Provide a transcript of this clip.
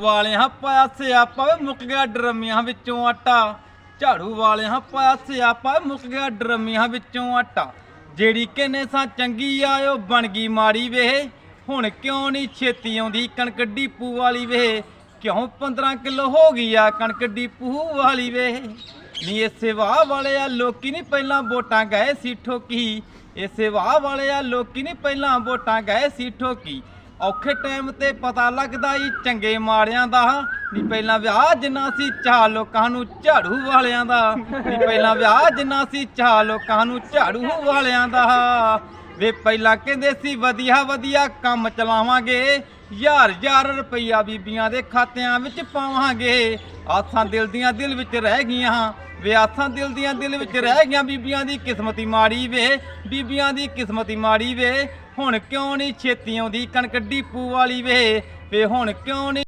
ਵਾਲਿਆਂ ਪਾਇਆ ਸਿਆਪਾ ਵੇ ਮੁੱਕ ਗਿਆ ਡਰਮੀਆਂ ਵਿੱਚੋਂ ਆਟਾ। ਝਾੜੂ ਵਾਲਿਆਂ ਪਾਇਆ ਸਿਆਪਾ ਮੁੱਕ ਗਿਆ ਡਰਮੀਆਂ ਵਿੱਚੋਂ ਆਟਾ। ਜਿਹੜੀ ਕਿਨੇ ਸਾਂ ਚੰਗੀ ਆਇਓ ਬਣ ਗਈ ਮਾੜੀ ਵੇ ਹੁਣ ਕਿਉਂ ਨਹੀਂ ਛੇਤੀ ਆਉਂਦੀ ਕਣਕ ਡੀਪੂ ਵਾਲੀ ਵੇ ਕਿਉਂ 15 ਕਿਲੋ ਹੋ ਗਈ ਆ ਕਣਕ ਡੀਪੂ ਵਾਲੀ ਵੇ ਨੀ ਇਸੇ ਵਾਹ ਵਾਲੇ ਆ ਲੋਕੀ ਨਹੀਂ ਪਹਿਲਾਂ ਵੋਟਾਂ ਗਏ ਸੀ ਠੋਕੀ। ਇਸੇ ਵਾਹ ਵਾਲੇ ਆ ਲੋਕੀ ਨਹੀਂ ਪਹਿਲਾਂ ਵੋਟਾਂ ਗਏ ਸੀ ਠੋਕੀ। ਔਖੇ ਟਾਈਮ ਤੇ ਪਤਾ ਲੱਗਦਾ ਈ ਚੰਗੇ ਮਾੜਿਆਂ ਦਾ। ਨੀ ਪਹਿਲਾਂ ਵਿਆਹ ਜਿੰਨਾ ਸੀ ਚਾਹ ਲੋਕਾਂ ਨੂੰ ਝਾੜੂ ਵਾਲਿਆਂ ਦਾ। ਨੀ ਪਹਿਲਾਂ ਵਿਆਹ ਜਿੰਨਾ ਸੀ ਚਾਹ ਲੋਕਾਂ ਨੂੰ ਝਾੜੂ ਵਾਲਿਆਂ ਦਾ। ਵੇ ਪਹਿਲਾਂ ਕਹਿੰਦੇ ਸੀ, ਵਧੀਆ ਵਧੀਆ ਕੰਮ ਚਲਾਵਾਂਗੇ। ਹਜ਼ਾਰ ਹਜ਼ਾਰ ਰੁਪਈਆ ਬੀਬੀਆਂ ਦੇ ਖਾਤਿਆਂ ਵਿੱਚ ਪਾਵਾਂਗੇ। ਆਸਾਂ ਦਿਲ ਦੀਆਂ ਦਿਲ ਵਿੱਚ ਰਹਿ ਗਈਆਂ। ਵੇ ਆਸਾਂ ਦਿਲ ਦੀਆਂ ਦਿਲ ਵਿੱਚ ਰਹਿ ਗਈਆਂ ਬੀਬੀਆਂ ਦੀ ਕਿਸਮਤੀ ਮਾੜੀ ਵੇ। ਬੀਬੀਆਂ ਦੀ ਕਿਸਮਤੀ ਮਾੜੀ ਵੇ। ਹੁਣ ਕਿਉਂ ਨਹੀਂ ਛੇਤੀ ਆਉਂਦੀ ਕਣਕ ਡੀਪੂ ਵਾਲੀ ਵੇ? ਵੇ ਹੁਣ ਕਿਉਂ ਨਹੀਂ